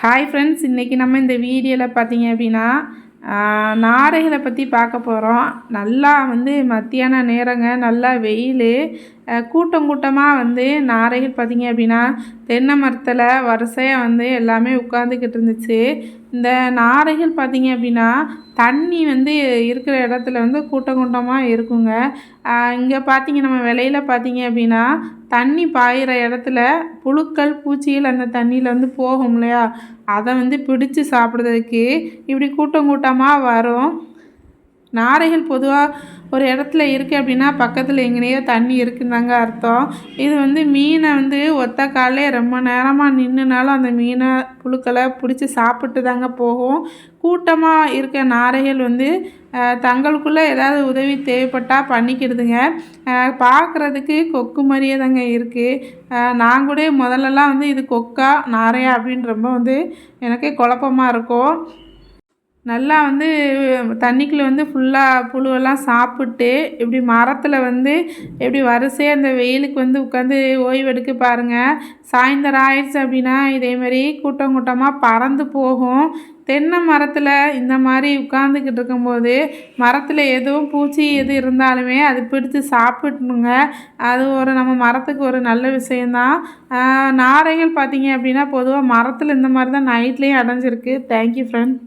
Hi friends இன்றைக்கி நம்ம இந்த வீடியோவில் பார்த்தீங்க அப்படின்னா நாரைகளை பற்றி பார்க்க போகிறோம் நல்லா வந்து மத்தியான நேரங்க நல்லா வெயில். கூட்டம் கூட்டமாக வந்து நாரைகள் பார்த்தீங்க அப்படின்னா தென்னை மரத்தில் வரிசையாக வந்து எல்லாமே உட்காந்துக்கிட்டு இருந்துச்சு. இந்த நாரைகள் பார்த்திங்க அப்படின்னா தண்ணி வந்து இருக்கிற இடத்துல வந்து கூட்டம் கூட்டமாக இருக்குங்க. இங்கே பார்த்திங்க நம்ம விலையில் பார்த்தீங்க அப்படின்னா தண்ணி பாயிற இடத்துல புழுக்கள் பூச்சிகள் அந்த தண்ணியில் வந்து போகும் இல்லையா? அதை வந்து பிடிச்சு சாப்பிட்றதுக்கு இப்படி கூட்டம் கூட்டமாக வரும். நாரைகள் பொதுவாக ஒரு இடத்துல இருக்குது அப்படின்னா பக்கத்தில் எங்கேனையோ தண்ணி இருக்குந்தாங்க அர்த்தம். இது வந்து மீனை வந்து ஒத்த காலே ரொம்ப நேரமாக நின்றுனாலும் அந்த மீனை புழுக்களை பிடிச்சி சாப்பிட்டு தாங்க போகும். கூட்டமாக இருக்க நாரைகள் வந்து தங்களுக்குள்ளே ஏதாவது உதவி தேவைப்பட்டால் பண்ணிக்கிடுதுங்க பார்க்குறதுக்கு கொக்கு மாதிரியே தாங்க இருக்குது நான் கூட முதல்லலாம் வந்து இது கொக்கா நாரையா அப்படின்னு ரொம்ப வந்து எனக்கே குழப்பமாக இருக்கும். நல்லா வந்து தண்ணிக்குள்ளே வந்து ஃபுல்லாக புழுவெல்லாம் சாப்பிட்டு இப்படி மரத்தில் வந்து எப்படி வரிசையாக அந்த வெயிலுக்கு வந்து உட்காந்து ஓய்வெடுக்க பாருங்கள் சாயந்தரம் ஆயிடுச்சு அப்படின்னா இதே மாதிரி கூட்டம் கூட்டமாக பறந்து போகும். தென்னை மரத்தில் இந்த மாதிரி உட்காந்துக்கிட்டு இருக்கும்போது மரத்தில் எதுவும் பூச்சி எது இருந்தாலுமே அது பிடித்து சாப்பிட்ணுங்க அது ஒரு நம்ம மரத்துக்கு ஒரு நல்ல விஷயந்தான் நாரைகள் பார்த்தீங்க அப்படின்னா பொதுவாக மரத்தில் இந்த மாதிரி தான் நைட்லேயும் அடைஞ்சிருக்கு. Thank you friend